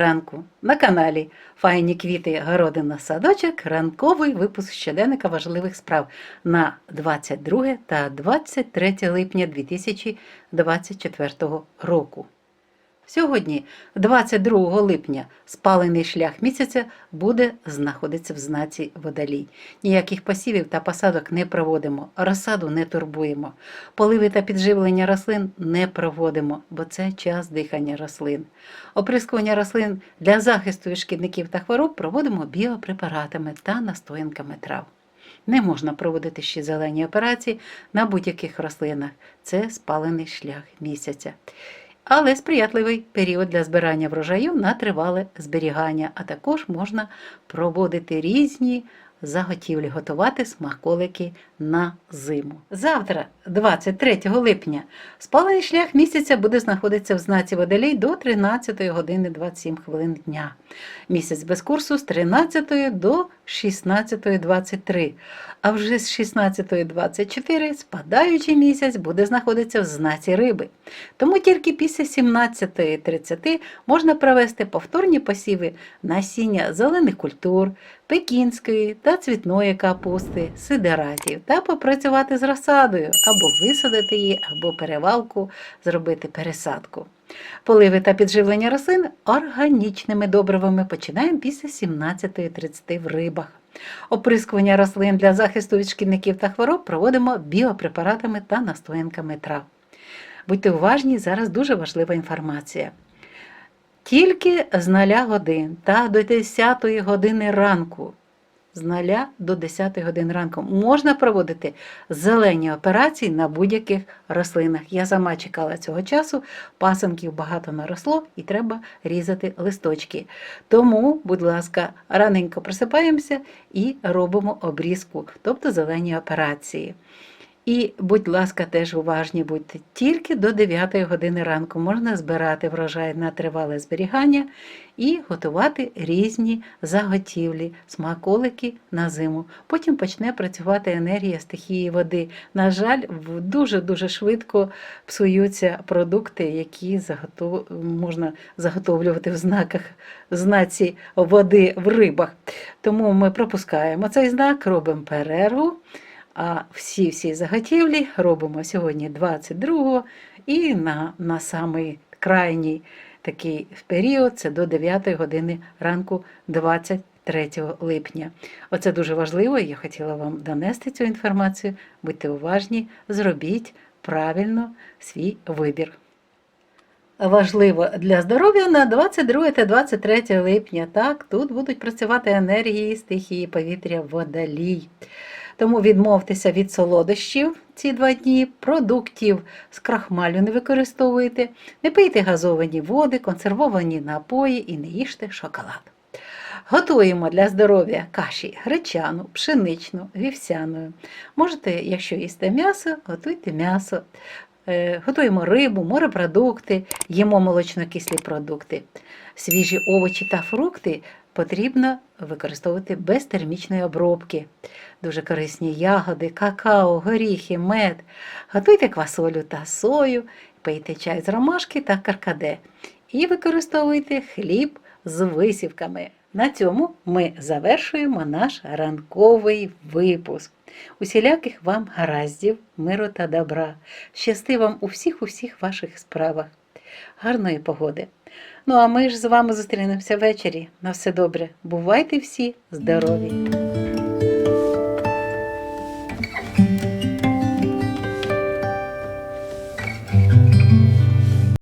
ранку. На каналі Файні квіти, городина, садочок, ранковий випуск щоденника важливих справ на 22 та 23 липня 2024 року. Сьогодні, 22 липня, спалений шлях місяця буде знаходитися в знаці водолій. Ніяких посівів та посадок не проводимо, розсаду не турбуємо, поливи та підживлення рослин не проводимо, бо це час дихання рослин. Оприскування рослин для захисту від шкідників та хвороб проводимо біопрепаратами та настоянками трав. Не можна проводити ще зелені операції на будь-яких рослинах. Це спалений шлях місяця але сприятливий період для збирання врожаю на тривале зберігання, а також можна проводити різні заготівлі, готувати смаколики на зиму. Завтра, 23 липня, спалений шлях місяця буде знаходитися в знаці водолій до 13 години 27 хвилин дня. Місяць без курсу з 13 до 16.23, а вже з 16.24 спадаючий місяць буде знаходитися в знаці риби. Тому тільки після 17.30 можна провести повторні посіви насіння зелених культур, пекінської та цвітної капусти, сидератів та попрацювати з розсадою, або висадити її, або перевалку, зробити пересадку. Поливи та підживлення рослин органічними добривами починаємо після 17.30 в рибах. Оприскування рослин для захисту від шкідників та хвороб проводимо біопрепаратами та настоянками трав. Будьте уважні, зараз дуже важлива інформація. Тільки з 0 годин та до 10 години ранку, з 0 до 10 годин ранку можна проводити зелені операції на будь-яких рослинах. Я сама чекала цього часу, пасанків багато наросло і треба різати листочки. Тому, будь ласка, раненько просипаємося і робимо обрізку, тобто зелені операції. І, будь ласка, теж уважні будьте. Тільки до 9 години ранку можна збирати врожай на тривале зберігання і готувати різні заготівлі, смаколики на зиму. Потім почне працювати енергія стихії води. На жаль, дуже-дуже швидко псуються продукти, які заготов... можна заготовлювати в знаках знаці води в рибах. Тому ми пропускаємо цей знак, робимо перерву. А всі-всі заготівлі робимо сьогодні 22 і на на самий крайній такий період це до 9 години ранку 23 липня. Оце дуже важливо, я хотіла вам донести цю інформацію. Будьте уважні, зробіть правильно свій вибір. Важливо для здоров'я на 22 та 23 липня. Так, тут будуть працювати енергії, стихії, повітря, водолій. Тому відмовтеся від солодощів ці два дні, продуктів з крахмалю не використовуйте, не пийте газовані води, консервовані напої і не їжте шоколад. Готуємо для здоров'я каші гречану, пшеничну, вівсяну. Можете, якщо їсте м'ясо, готуйте м'ясо. Е, готуємо рибу, морепродукти, їмо молочно-кислі продукти. Свіжі овочі та фрукти потрібно використовувати без термічної обробки. Дуже корисні ягоди, какао, горіхи, мед. Готуйте квасолю та сою, пийте чай з ромашки та каркаде. І використовуйте хліб з висівками. На цьому ми завершуємо наш ранковий випуск. Усіляких вам гараздів, миру та добра. Щасти вам у всіх у всіх ваших справах. Гарної погоди! Ну а ми ж з вами зустрінемося ввечері. На все добре. Бувайте всі здорові!